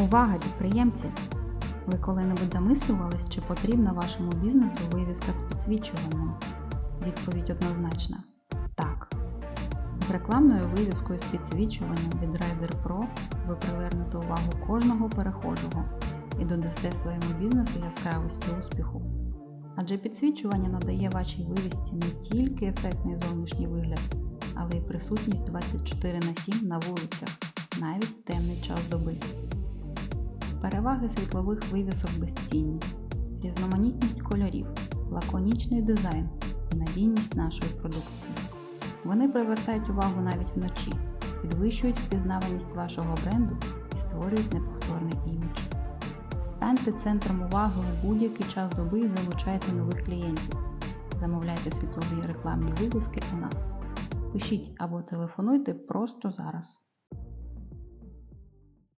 Увага, підприємці! Ви коли-небудь замислювались, чи потрібна вашому бізнесу вивіска з підсвічуванням? Відповідь однозначна так. З рекламною вивіскою з підсвічуванням від Rider Pro ви привернете увагу кожного перехожого і додасте своєму бізнесу яскравості успіху. Адже підсвічування надає вашій вивісці не тільки ефектний зовнішній вигляд, але й присутність 24 на 7 на вулицях, навіть в темний час доби. Переваги світлових вивісок безцінні, різноманітність кольорів, лаконічний дизайн і надійність нашої продукції. Вони привертають увагу навіть вночі, підвищують впізнаваність вашого бренду і створюють неповторний імідж. Станьте центром уваги у будь-який час доби і залучайте нових клієнтів. Замовляйте світлові рекламні вивіски у нас. Пишіть або телефонуйте просто зараз.